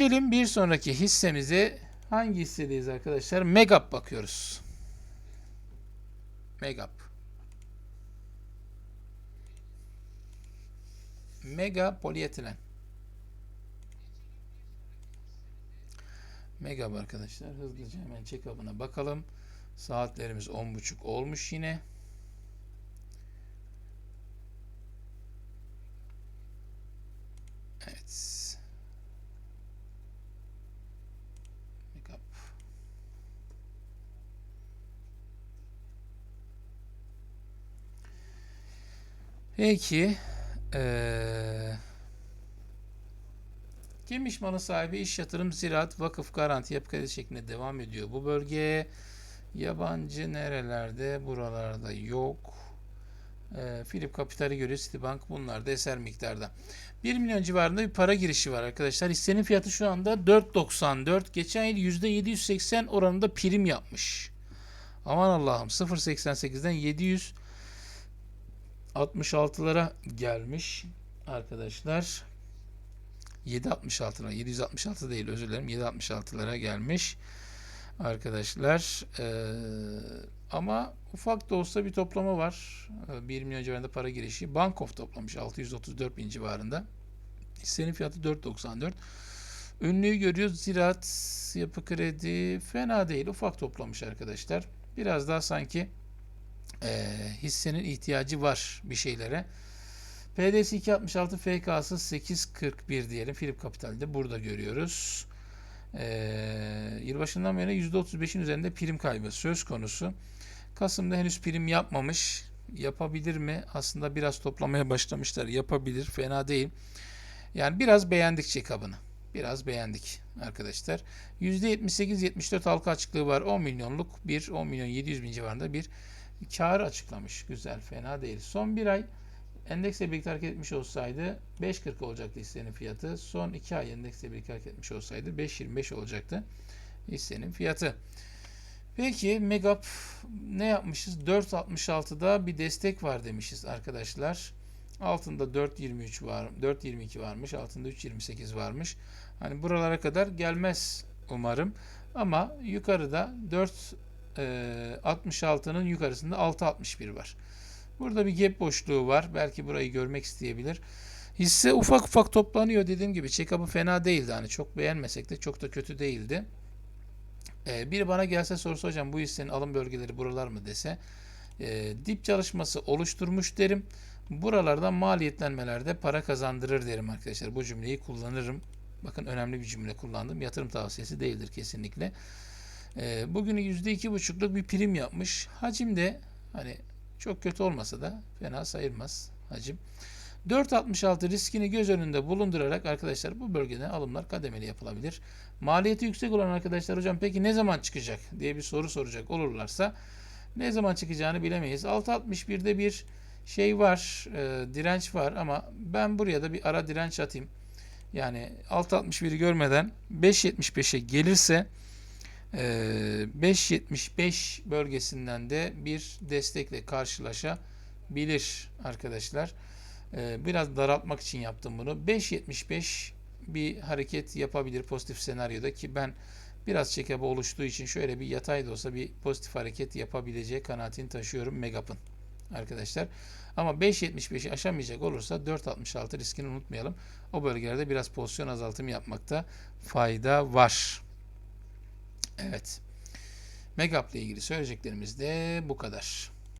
Gelin bir sonraki hissemize hangi hissedeyiz arkadaşlar? Megap bakıyoruz. Megap. Mega polietilen. Megap arkadaşlar. Hızlıca hemen check-up'ına bakalım. Saatlerimiz 10.30 olmuş yine. Evet. Megap. Peki. Eee Geniş malı sahibi iş yatırım ziraat vakıf garanti yapı kredi şeklinde devam ediyor. Bu bölgeye yabancı nerelerde buralarda yok. E, Philip Kapital'i görüyor Citibank bunlar da eser miktarda. 1 milyon civarında bir para girişi var arkadaşlar. Hissenin fiyatı şu anda 4.94. Geçen yıl %780 oranında prim yapmış. Aman Allah'ım 0.88'den 766'lara gelmiş arkadaşlar. 7.66'lara 766 değil özür dilerim. 7.66'lara gelmiş arkadaşlar. Ee, ama ufak da olsa bir toplama var. Ee, 1 milyon civarında para girişi. Bankof toplamış 634 bin civarında. Hissenin fiyatı 4.94 ünlüyü görüyoruz. Ziraat yapı kredi. Fena değil. Ufak toplamış arkadaşlar. Biraz daha sanki e, hissenin ihtiyacı var bir şeylere PDS 266 FK'sı 841 diyelim. Philip Capital'de burada görüyoruz. Ee, yılbaşından beri %35'in üzerinde prim kaybı söz konusu. Kasım'da henüz prim yapmamış. Yapabilir mi? Aslında biraz toplamaya başlamışlar. Yapabilir. Fena değil. Yani biraz beğendik check-up'ını. Biraz beğendik arkadaşlar. %78-74 halka açıklığı var. 10 milyonluk bir 10 milyon 700 bin civarında bir kar açıklamış. Güzel. Fena değil. Son bir ay Endeksle birlikte hareket etmiş olsaydı 5.40 olacaktı hissenin fiyatı. Son 2 ay endeksle birlikte hareket etmiş olsaydı 5.25 olacaktı hissenin fiyatı. Peki Megap ne yapmışız? 4.66'da bir destek var demişiz arkadaşlar. Altında 4.23 var, 4.22 varmış, altında 3.28 varmış. Hani buralara kadar gelmez umarım. Ama yukarıda 4.66'nın yukarısında 6.61 var. Burada bir gap boşluğu var. Belki burayı görmek isteyebilir. Hisse ufak ufak toplanıyor dediğim gibi. Check-up'ı fena değildi. Hani çok beğenmesek de çok da kötü değildi. Ee, biri bana gelse sorsa hocam bu hissenin alım bölgeleri buralar mı dese e, dip çalışması oluşturmuş derim. Buralardan maliyetlenmelerde para kazandırır derim arkadaşlar. Bu cümleyi kullanırım. Bakın önemli bir cümle kullandım. Yatırım tavsiyesi değildir kesinlikle. E, bugünü %2,5'luk bir prim yapmış. Hacim de hani çok kötü olmasa da fena sayılmaz hacim. 4.66 riskini göz önünde bulundurarak arkadaşlar bu bölgede alımlar kademeli yapılabilir. Maliyeti yüksek olan arkadaşlar hocam peki ne zaman çıkacak diye bir soru soracak olurlarsa ne zaman çıkacağını bilemeyiz. 6.61'de bir şey var, e, direnç var ama ben buraya da bir ara direnç atayım. Yani 6.61'i görmeden 5.75'e gelirse 5.75 ee, bölgesinden de bir destekle karşılaşabilir arkadaşlar. Ee, biraz daraltmak için yaptım bunu. 5.75 bir hareket yapabilir pozitif senaryoda ki ben biraz çekebe oluştuğu için şöyle bir yatay da olsa bir pozitif hareket yapabileceği kanaatini taşıyorum Megap'ın arkadaşlar. Ama 5.75'i aşamayacak olursa 4.66 riskini unutmayalım. O bölgelerde biraz pozisyon azaltımı yapmakta fayda var. Evet. Megap ile ilgili söyleyeceklerimiz de bu kadar.